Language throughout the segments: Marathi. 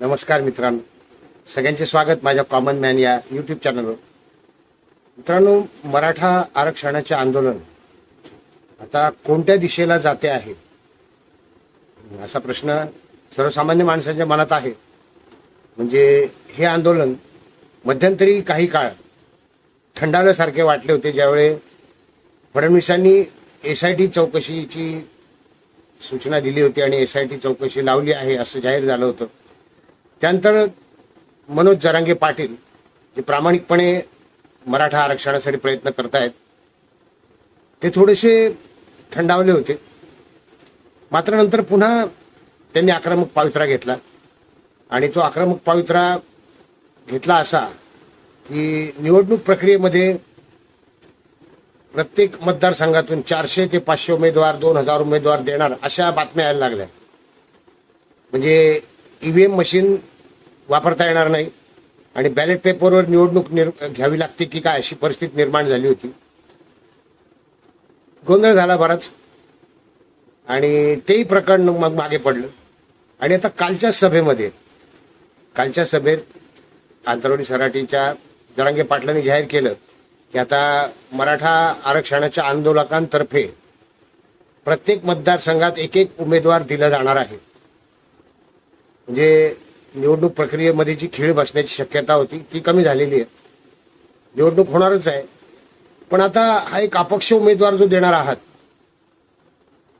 नमस्कार मित्रांनो. सगळ्यांचे स्वागत माझ्या कॉमन मॅन या युट्यूब चॅनलवर मित्रांनो मराठा आरक्षणाचे आंदोलन आता कोणत्या दिशेला जाते आहे? असा प्रश्न सर्वसामान्य माणसांच्या मनात आहे. म्हणजे हे आंदोलन मध्यंतरी काही काळ थंडावल्यासारखे वाटले होते ज्यावेळी फडणवीसांनी एस आय टी चौकशीची सूचना दिली होती आणि एस आय टी चौकशी लावली आहे असं जाहीर झालं होतं. त्यानंतर मनोज जरांगे पाटील जे प्रामाणिकपणे मराठा आरक्षणासाठी प्रयत्न करतायत ते थोडेसे थंडावले होते. मात्र नंतर पुन्हा त्यांनी आक्रमक पावित्रा घेतला. आणि तो आक्रमक पावित्रा घेतला असा की निवडणूक प्रक्रियेमध्ये प्रत्येक मतदारसंघातून चारशे ते पाचशे उमेदवार दोन हजार उमेदवार देणार अशा बातम्या यायला लागल्या. म्हणजे ईव्हीएम मशीन वापरता येणार नाही आणि बॅलेट पेपरवर निवडणूक निर- घ्यावी लागते की काय अशी परिस्थिती निर्माण झाली होती. गोंधळ झाला बराच. आणि तेही प्रकरण मग मागे पडलं. आणि आता कालच्या सभेमध्ये कालच्या सभेत आंतरवाडी सराटीच्या जरांगे पाटलांनी जाहीर केलं की आता मराठा आरक्षणाच्या आंदोलकांतर्फे प्रत्येक मतदारसंघात एक एक उमेदवार दिला जाणार आहे. म्हणजे निवडणूक प्रक्रियेमध्ये जी खीळ बसण्याची शक्यता होती ती कमी झालेली आहे. निवडणूक होणारच आहे. पण आता हा एक अपक्ष उमेदवार जो देणार आहात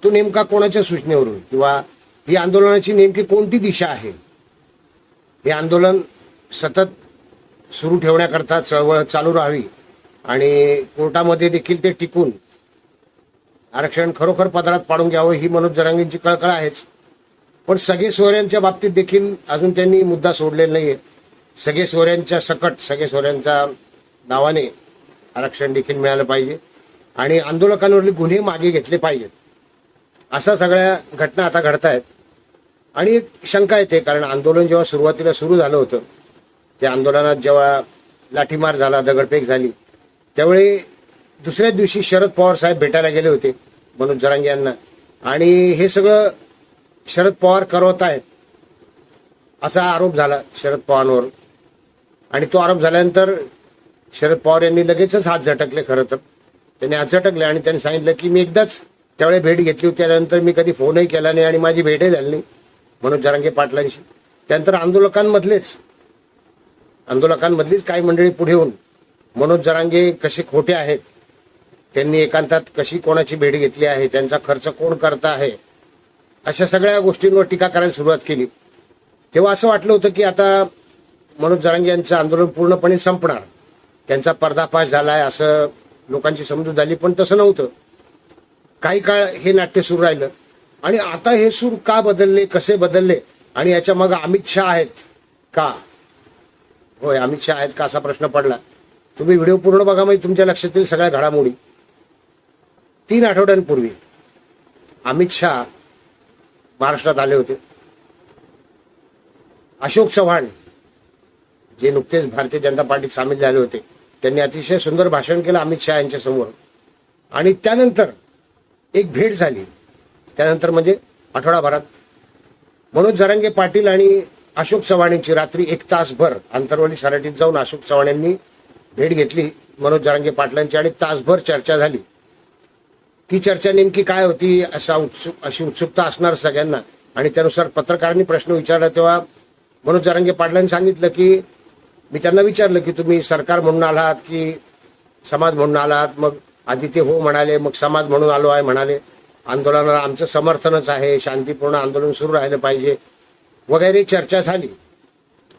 तो नेमका कोणाच्या सूचनेवरून? किंवा ही आंदोलनाची नेमकी कोणती दिशा आहे? हे आंदोलन सतत सुरू ठेवण्याकरता चळवळ चालू राहावी आणि कोर्टामध्ये देखील ते टिकून आरक्षण खरोखर पदरात पाडून घ्यावं ही मनोज जरांगेंची कळकळ आहेच. पण सगळे सोयऱ्यांच्या बाबतीत देखील अजून त्यांनी मुद्दा सोडलेला नाहीये. सगळे सोयऱ्यांच्या सकट सगळे सोयऱ्यांच्या नावाने आरक्षण देखील मिळालं पाहिजे. आणि आंदोलकांवरले गुन्हे मागे घेतले पाहिजेत. अशा सगळ्या घटना आता घडतायत. आणि एक शंका येते कारण आंदोलन जेव्हा सुरुवातीला सुरू झालं होतं त्या आंदोलनात जेव्हा लाठीमार झाला दगडफेक झाली त्यावेळी दुसऱ्याच दिवशी शरद पवार साहेब भेटायला गेले होते मनोज जरांगे यांना. आणि हे सगळं शरद पवार करवत आहेत. असा आरोप झाला शरद पवारांवर. आणि तो आरोप झाल्यानंतर शरद पवार यांनी लगेचच हात झटकले खरं तर. त्यांनी हात झटकले आणि त्यांनी सांगितलं की मी एकदाच त्यावेळी भेट घेतली होती त्यानंतर मी कधी फोनही केला नाही आणि माझी भेटही झाली नाही मनोज जरांगे पाटलांशी. त्यानंतर आंदोलकांमधलेच आंदोलकांमधलीच काही मंडळी पुढे येऊन मनोज जरांगे कसे खोटे आहेत त्यांनी एकांतात कशी कोणाची भेट घेतली आहे त्यांचा खर्च कोण करत आहे अशा सगळ्या गोष्टींवर टीका करायला सुरुवात केली. तेव्हा असं वाटलं होतं की आता मनोज जरांगे यांचं आंदोलन पूर्णपणे संपणार. त्यांचा पर्दाफाश झालाय असं लोकांची समजूत झाली पण तसं नव्हतं. काही काळ हे नाट्य सुरू राहिलं. आणि आता हे सूर का बदलले कसे बदलले? आणि याच्या मग अमित शहा आहेत का? होय अमित शहा आहेत का असा प्रश्न पडला. तुम्ही व्हिडिओ पूर्ण बघा म्हणजे तुमच्या लक्षात येईल सगळ्या घडामोडी. तीन आठवड्यांपूर्वी अमित शहा महाराष्ट्रात आले होते. अशोक चव्हाण जे नुकतेच भारतीय जनता पार्टीत सामील झाले होते त्यांनी अतिशय सुंदर भाषण केलं अमित शहा यांच्या समोर. आणि त्यानंतर एक भेट झाली. त्यानंतर म्हणजे आठवडाभरात मनोज जरांगे पाटील आणि अशोक चव्हाण यांची रात्री एक तासभर अंतरवली सराटीत जाऊन अशोक चव्हाण यांनी भेट घेतली मनोज जरांगे पाटलांची आणि तासभर चर्चा झाली. ती चर्चा नेमकी काय होती अशा उत्सुक अशी उत्सुकता असणार सगळ्यांना. आणि त्यानुसार पत्रकारांनी प्रश्न विचारला तेव्हा मनोज जरांगे पाटलांनी सांगितलं की मी त्यांना विचारलं की तुम्ही सरकार म्हणून आलात की समाज म्हणून आलात? मग आधी ते हो म्हणाले मग समाज म्हणून आलो आहे म्हणाले. आंदोलनाला आमचं समर्थनच आहे शांतीपूर्ण आंदोलन सुरू राहिलं पाहिजे. वगैरे चर्चा झाली.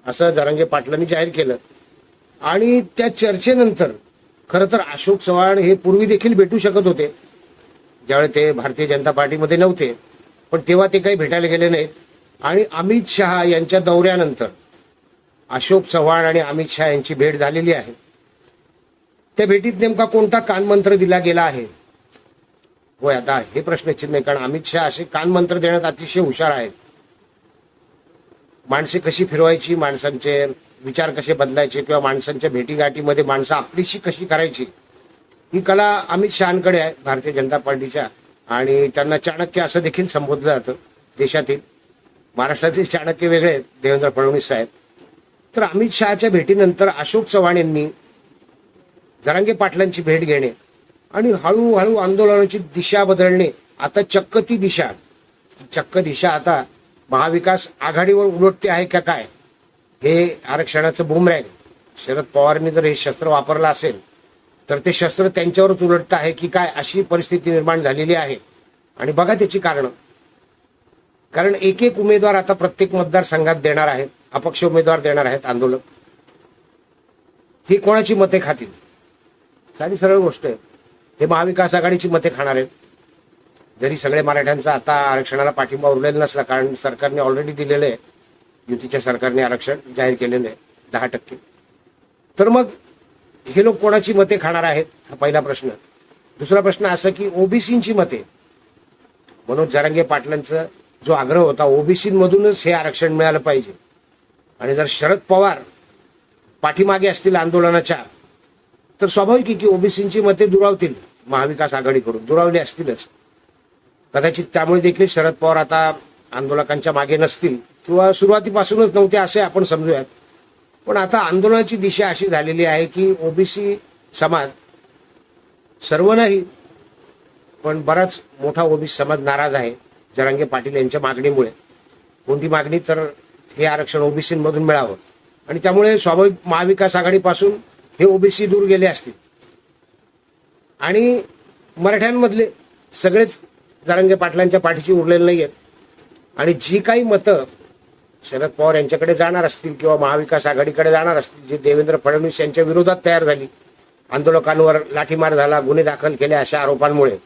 असं जरांगे पाटलांनी जाहीर केलं. आणि त्या चर्चेनंतर खरं तर अशोक चव्हाण हे पूर्वी देखील भेटू शकत होते. ज्यावेळी ते भारतीय जनता पार्टीमध्ये नव्हते पण तेव्हा ते काही भेटायला गेले नाहीत. आणि अमित शहा यांच्या दौऱ्यानंतर अशोक चव्हाण आणि अमित शहा यांची भेट झालेली आहे. त्या भेटीत नेमका कोणता कानमंत्र दिला गेला आहे? होय आता हे प्रश्नचिन्ह आहे कारण अमित शहा असे कानमंत्र देण्यात अतिशय हुशार आहेत. माणसे कशी फिरवायची माणसांचे विचार कसे बदलायचे किंवा माणसांच्या भेटीगाठीमध्ये माणसं आपलीशी कशी करायची ही कला अमित शहाकडे आहे भारतीय जनता पार्टीच्या. आणि त्यांना चाणक्य असं देखील संबोधलं जातं देशातील. महाराष्ट्रातील चाणक्य वेगळे आहेत देवेंद्र फडणवीस साहेब. तर अमित शहाच्या भेटीनंतर अशोक चव्हाण यांनी जरांगे पाटलांची भेट घेणे आणि हळूहळू आंदोलनाची दिशा बदलणे. आता चक्क ती दिशा. चक्क दिशा आता महाविकास आघाडीवर उलटते आहे का काय? हे आरक्षणाचं बुमरॅग. शरद पवारांनी जर हे शस्त्र वापरलं असेल तर ते शस्त्र त्यांच्यावरच उलटत आहे की काय अशी परिस्थिती निर्माण झालेली आहे. आणि बघा त्याची कारणं. कारण एक एक उमेदवार आता प्रत्येक मतदारसंघात देणार आहेत. अपक्ष उमेदवार देणार आहेत आंदोलक. ही कोणाची मते खातील? साधी सरळ गोष्ट आहे. हे महाविकास आघाडीची मते खाणार आहेत. जरी सगळे मराठ्यांचा आता आरक्षणाला पाठिंबा उरलेला नसला कारण सरकारने ऑलरेडी दिलेलं आहे. युतीच्या सरकारने आरक्षण जाहीर केलेलं आहे दहा टक्के. तर मग हे लोक कोणाची मते खाणार आहेत? हा पहिला प्रश्न. दुसरा प्रश्न असा की ओबीसींची मते. मनोज जरांगे पाटलांचा जो आग्रह होता ओबीसीमधूनच हे आरक्षण मिळालं पाहिजे. आणि जर शरद पवार पाठीमागे असतील आंदोलनाच्या तर स्वाभाविक आहे की ओबीसींची मते दुरावतील महाविकास आघाडीकडून. दुरावली असतीलच. कदाचित त्यामुळे देखील शरद पवार आता आंदोलकांच्या मागे नसतील किंवा सुरुवातीपासूनच नव्हते असे आपण समजूयात. पण आता आंदोलनाची दिशा अशी झालेली आहे की ओबीसी समाज सर्व नाही पण बराच मोठा ओबीसी समाज नाराज आहे जरांगे पाटील यांच्या मागणीमुळे. कोणती मागणी तर हे आरक्षण ओबीसीमधून मिळावं. आणि त्यामुळे स्वाभाविक महाविकास आघाडीपासून हे ओबीसी दूर गेले असतील. आणि मराठ्यांमधले सगळेच जरांगे पाटलांच्या पाठीशी उरलेले नाही आहेत आणि जी काही मतं शरद पवार यांच्याकडे जाणार असतील किंवा महाविकास आघाडीकडे जाणार असतील जी देवेंद्र फडणवीस यांच्या विरोधात तयार झाली. आंदोलकांवर लाठीमार झाला गुन्हे दाखल केले अशा आरोपांमुळे.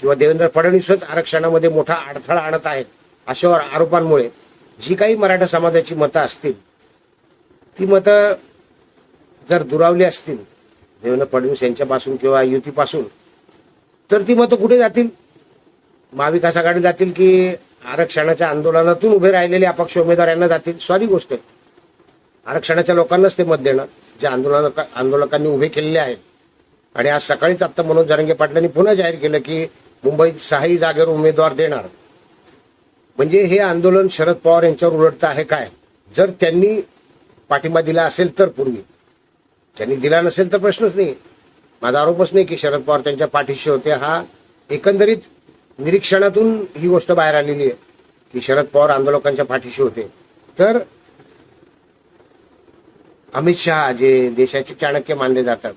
किंवा देवेंद्र फडणवीसच आरक्षणामध्ये मोठा अडथळा आणत आहेत अशा आरोपांमुळे. जी काही मराठा समाजाची मतं असतील ती मतं जर दुरावली असतील देवेंद्र फडणवीस यांच्यापासून किंवा युतीपासून तर ती मतं कुठे जातील? महाविकास आघाडी जातील की आरक्षणाच्या आंदोलनातून उभे राहिलेले अपक्ष उमेदवार यांना जातील. सॉरी गोष्ट आरक्षणाच्या लोकांनाच ते मत देणार. जे आंदोलन आंदोलकांनी उभे केलेले आहेत. आणि आज सकाळीच आता मनोज जरांगे पाटलांनी पुन्हा जाहीर केलं की मुंबईत सहाही जागेवर उमेदवार देणार. म्हणजे हे आंदोलन शरद पवार यांच्यावर उलटतं आहे काय? जर त्यांनी पाठिंबा दिला असेल तर पूर्वी. त्यांनी दिला नसेल तर प्रश्नच नाही. माझा आरोपच नाही की शरद पवार त्यांच्या पाठीशी होते. हा एकंदरीत निरीक्षणातून ही गोष्ट बाहेर आलेली आहे. की शरद पवार आंदोलकांच्या पाठीशी होते. तर अमित शहा जे देशाचे चाणक्य मानले जातात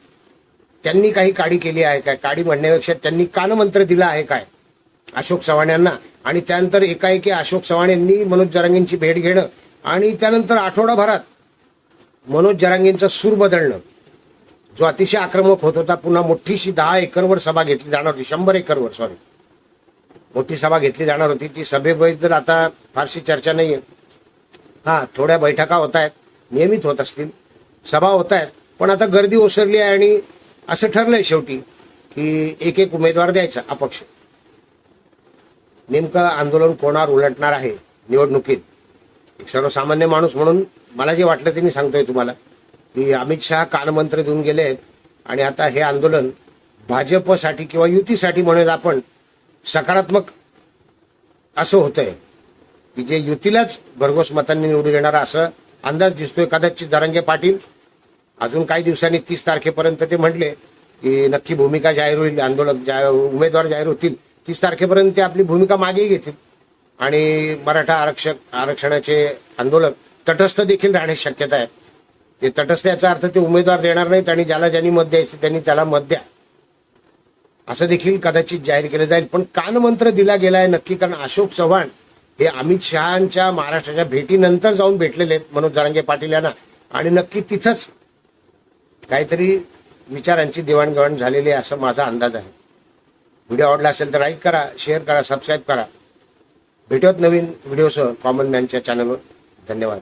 त्यांनी काही काडी केली आहे काय? काडी म्हणण्यापेक्षा त्यांनी कानमंत्र दिला आहे काय? अशोक चव्हाण यांना. आणि त्यानंतर एकाएकी अशोक चव्हाण यांनी मनोज जरांगेंची भेट घेणं आणि त्यानंतर आठवडाभरात मनोज जरांगेंचा सूर बदलणं. जो अतिशय आक्रमक होत होता पुन्हा मोठीशी दहा एकरवर सभा घेतली जाणार होती शंभर एकरवर सॉरी मोठी सभा घेतली जाणार होती. ती सभेबद्दल आता फारशी चर्चा नाहीये. हा थोड्या बैठका होत आहेत नियमित होत असतील. सभा होत आहेत पण आता गर्दी ओसरली आहे आणि असं ठरलंय शेवटी की एक एक उमेदवार द्यायचा अपक्ष. नेमकं आंदोलन कोणावर उलटणार आहे निवडणुकीत? एक सर्वसामान्य माणूस म्हणून मला जे वाटलं ते मी सांगतोय तुम्हाला. की अमित शहा कानमंत्र देऊन गेले आहेत आणि आता हे आंदोलन भाजपसाठी किंवा युतीसाठी म्हणून आपण सकारात्मक असं होतंय. की जे युतीलाच भरघोस मतांनी निवडून येणार असं अंदाज दिसतोय. कदाचित दरंगे पाटील अजून काही दिवसांनी तीस तारखेपर्यंत ते म्हटले की नक्की भूमिका जाहीर होईल आंदोलक जा- उमेदवार जाहीर होतील. तीस तारखेपर्यंत ते आपली भूमिका मागे घेतील. आणि मराठा आरक्षक आरक्षणाचे आंदोलक तटस्थ देखील राहण्याची शक्यता आहे. ते तटस्थ याचा अर्थ ते उमेदवार देणार नाहीत आणि ज्याला ज्यांनी मत द्यायचं त्यांनी त्याला मत द्या. असं देखील कदाचित जाहीर केलं जाईल. पण कानमंत्र दिला गेलाय नक्की कारण अशोक चव्हाण हे अमित शहाच्या महाराष्ट्राच्या भेटीनंतर जाऊन भेटलेले आहेत मनोज जरांगे पाटील यांना. आणि नक्की तिथंच काहीतरी विचारांची देवाणघेवाण झालेली आहे असं माझा अंदाज आहे. व्हिडिओ आवडला असेल तर लाईक करा शेअर करा सबस्क्राईब करा. भेटूयात नवीन व्हिडिओसह कॉमन मॅनच्या चॅनलवर. धन्यवाद.